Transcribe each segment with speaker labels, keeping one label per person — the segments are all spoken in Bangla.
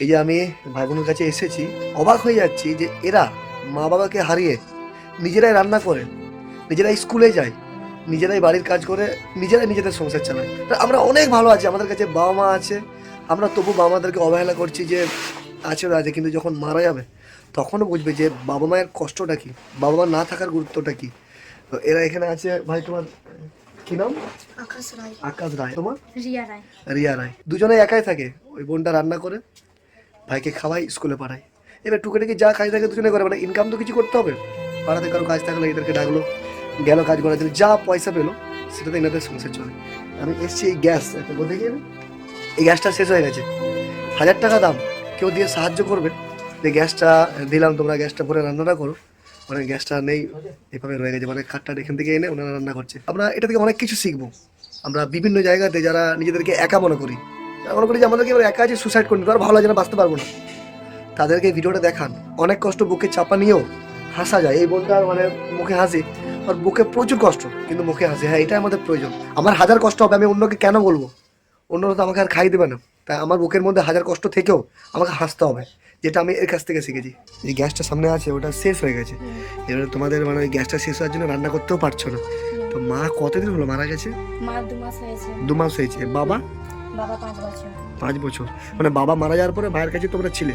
Speaker 1: এই যে আমি ভাই বোনের কাছে এসেছি অবাক হয়ে যাচ্ছি যে এরা মা বাবাকে হারিয়ে নিজেরাই রান্না করে নিজেরাই স্কুলে যায় নিজেরাই বাড়ির কাজ করে নিজেরাই নিজেদের সংসার চালায়। আমরা অনেক ভালো আছি আমাদের কাছে বাবা মা আছে। আমরা তবু বাবা মাদেরকে অবহেলা করছি যে আছে আছে কিন্তু যখন মারা যাবে তখনও বুঝবে যে বাবা মায়ের কষ্টটা কি বাবা মা না থাকার গুরুত্বটা কি। তো এরা এখানে আছে ভাই তোমার কি নাম?
Speaker 2: আকাশ রায়।
Speaker 1: আকাশ রায়। তোমার?
Speaker 2: রিয়া রায়।
Speaker 1: রিয়া রায়। দুজনে একাই থাকে ওই বোনটা রান্না করে ভাইকে খাওয়াই, স্কুলে পাঠায় এবার টুকিটাকি যা কাজ থাকে দুজনে করে মানে ইনকাম তো কিছু করতে হবে। পাড়াতে কারও কাজ থাকলে এদেরকে ডাকলো, গেল কাজ করার জন্য যা পয়সা পেল, সেটাতে এনাদের সংসার চলে। আমি এসছি এই গ্যাস, একটা কোথায় গিয়ে এই গ্যাসটা শেষ হয়ে গেছে। হাজার টাকা দাম, কেউ দিয়ে সাহায্য করবে। যে গ্যাসটা দিলাম, তোমরা গ্যাসটা ভরে রান্নাটা করো। মানে গ্যাসটা নেই, এভাবে রয়ে গেছে। মানে খাটটা এখান থেকে এনে ওনারা রান্না করছে। আমরা এটা থেকে অনেক কিছু শিখব। আমরা বিভিন্ন জায়গাতে যারা নিজেদেরকে একা মনে করি মনে করি যে আমাদেরকে এবার একা আছে সুসাইড করে নিতে আর ভালো লাগে না বাঁচতে পারব না। তাদেরকে ভিডিওটা দেখান। অনেক কষ্ট বুকে চাপা নিয়েও হাসা যায়। এই বোনটার মানে মুখে হাসি আর বুকে প্রচুর কষ্ট কিন্তু মুখে হাসি। হ্যাঁ এটাই আমাদের প্রয়োজন। আমার হাজার কষ্ট হবে আমি অন্যকে কেন বলব? অন্যরা তো আমাকে আর খাই দেবে না। তাই আমার বুকের মধ্যে হাজার কষ্ট থেকেও আমাকে হাসতে হবে যেটা আমি এর কাছ থেকে শিখেছি। এই গ্যাসটা সামনে আছে ওটা শেষ হয়ে গেছে। এবারে তোমাদের মানে ওই গ্যাসটা শেষ হওয়ার জন্য রান্না করতেও পারছ না। তো মা কতদিন হলো মারা গেছে?
Speaker 2: মা দু মাস হয়েছে।
Speaker 1: দু মাস হয়েছে। বাবা?
Speaker 2: বাবা পাঁচ বছর।
Speaker 1: পাঁচ বছর। মানে বাবা মারা যাওয়ার পরে মায়ের কাছে তোমরা ছিলে?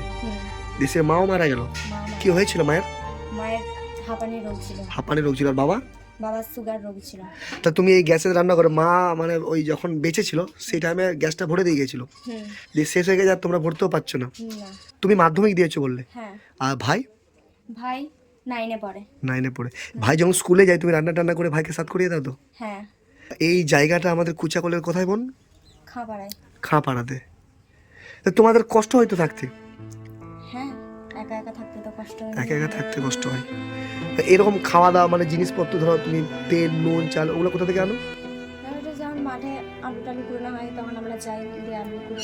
Speaker 1: দেশে মাও মারা গেল। কি হয়েছিল মায়ের?
Speaker 2: মায়ের হাঁপানি রোগ ছিল।
Speaker 1: হাঁপানি রোগ ছিল আর বাবা?
Speaker 2: বাবার সুগার রোগ ছিল।
Speaker 1: তা তুমি এই গ্যাসে রান্না করে মা মানে ওই যখন বেঁচে ছিল সেই টাইমে গ্যাসটা ভরে দিয়ে গেছিল দিয়ে শেষ হয়ে গেছে আর তোমরা ভরতেও পারছ না। তুমি মাধ্যমিক দিয়েছ বললে?
Speaker 2: হ্যাঁ।
Speaker 1: আর ভাই?
Speaker 2: ভাই নাইনে পড়ে।
Speaker 1: নাইনে পড়ে। ভাই যখন স্কুলে যায় তুমি রান্না টান্না করে ভাইকে সাথ করিয়ে দাও তো?
Speaker 2: হ্যাঁ।
Speaker 1: এই জায়গাটা আমাদের কুচাকলের কোথায় বোন
Speaker 2: খাবারায়
Speaker 1: খাঁ পাড়াতে তা তোমাদের কষ্ট হয়তো থাকতে?
Speaker 2: হ্যাঁ একা একা থাকতে তো কষ্ট হয়।
Speaker 1: একা একা থাকতে কষ্ট হয়। তা এরকম খাওয়া দাওয়া মানে জিনিসপত্র ধরো তুমি তেল নুন চাল ওগুলো কোথা থেকে আনো?
Speaker 2: আর ওটা মাঠে আলু টালু কুড়ানো হয় তখন আমরা যাই দিয়ে আলু কুড়ে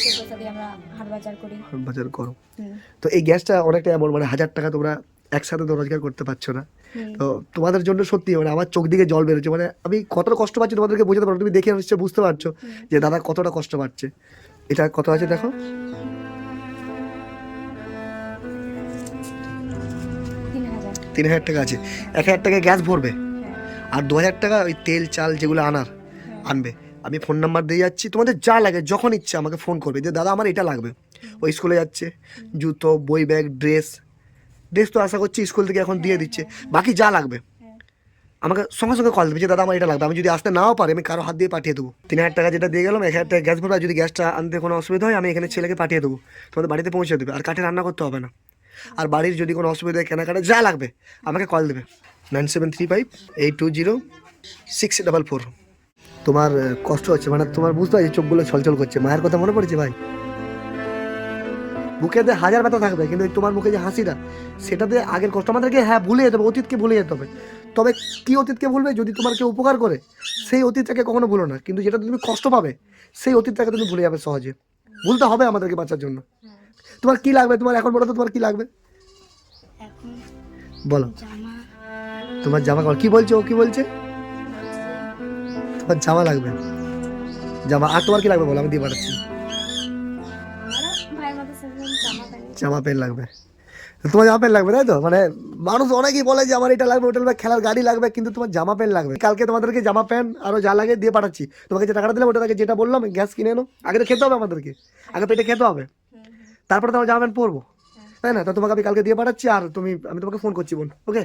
Speaker 2: সে পয়সা দিয়ে আমরা হাট বাজার করি।
Speaker 1: বাজার করো।
Speaker 2: হুম।
Speaker 1: তো এই গ্যাসটা অনেকটা এমন মানে হাজার টাকা তোমরা একসাথে তো রোজগার করতে পারছ না। তো তোমাদের জন্য সত্যি মানে আমার চোখ দিকে জল বেরোচ্ছে মানে আমি কতটা কষ্ট পাচ্ছি তোমাদেরকে বোঝাতে পারো তুমি দেখে নিশ্চয়ই বুঝতে পারছ যে দাদা কতটা কষ্ট পাচ্ছে। এটা কত আছে দেখো।
Speaker 2: তিন হাজার
Speaker 1: টাকা আছে। এক হাজার টাকা গ্যাস ভরবে।
Speaker 2: হ্যাঁ।
Speaker 1: আর দু হাজার টাকা ওই তেল চাল যেগুলো আনার
Speaker 2: হ্যাঁ।
Speaker 1: আনবে। আমি ফোন নাম্বার দিয়ে যাচ্ছি তোমাদের যা লাগে যখন ইচ্ছা আমাকে ফোন করবে। যে দাদা আমার এটা লাগবে। ওই স্কুলে যাচ্ছে জুতো বই ব্যাগ ড্রেস ড্রেস তো আশা করছি স্কুল থেকে এখন দিয়ে দিচ্ছে। বাকি যা লাগবে। আমাকে সঙ্গে সঙ্গে কল দেবে যে, দাদা, আমার এটা লাগবে। আমি যদি আসতে নাও পারি, আমি কারও হাত দিয়ে পাঠিয়ে দেবো। তিন হাজার টাকা যেটা দিয়ে গেলাম, এক হাজার টাকা গ্যাস ভরবে যদি গ্যাসটা আনতে কোনো অসুবিধা হয়, আমি এখানে ছেলেকে পাঠিয়ে দেবো। তোমাদের বাড়িতে পৌঁছে দেবে। আর কাঠে রান্না করতে হবে না। আর বাড়ির যদি কোনো অসুবিধা হয়, কেনাকাটা যা লাগবে, আমাকে কল দেবে। Nine seven three five eight two zero six double four. তোমার কষ্ট হচ্ছে। মানে তোমার বুঝতে পারছি, চোখগুলো ছলছল করছে। মায়ের কথা মনে পড়েছে ভাই? বুকেতে হাজার ব্যথা থাকবে কিন্তু তোমার মুখে যে হাসিটা সেটাতে আগের কষ্ট আমাদেরকে হ্যাঁ ভুলে যেতে হবে অতীতকে ভুলে যেতে হবে তবে কি অতীতকে ভুলবে? যদি তোমার কেউ উপকার করে সেই অতীতটাকে কখনো ভুলো না। কিন্তু যেটা তুমি কষ্ট পাবে সেই অতীতটাকে তুমি ভুলে যাবে সহজে। ভুলতে হবে আমাদেরকে বাঁচার জন্য। তোমার কি লাগবে? তোমার এখন বলো তো তোমার কি লাগবে? বলো। তোমার জামা কাপড়। কি বলছে? ও কি বলছে? তোমার জামা লাগবে। জামা। আর তোমার কি লাগবে বলো? আমি দিয়ে পাঠাচ্ছি।
Speaker 2: জামা প্যান্ট
Speaker 1: লাগবে। তোমার জামা প্যান্ট লাগবে, তাই তো? মানে মানুষ অনেকেই বলে যে আমার এটা লাগবে, ওটা লাগবে, খেলার গাড়ি লাগবে, কিন্তু তোমার জামা প্যান্ট লাগবে। কালকে তোমাদেরকে জামা প্যান্ট আরও যা লাগে দিয়ে পাঠাচ্ছি। তোমাকে যে টাকাটা দিলাম, ওটা থেকে যেটা বললাম, গ্যাস কিনে এনো। আগে তো খেতে হবে আমাদেরকে। আগে পেটে খেতে হবে। তারপরে তোমার জামা প্যান্ট পরবো। তাই না? তো তোমাকে আমি কালকে দিয়ে পাঠাচ্ছি, আর তুমি, আমি তোমাকে ফোন করছি, বোন। ওকে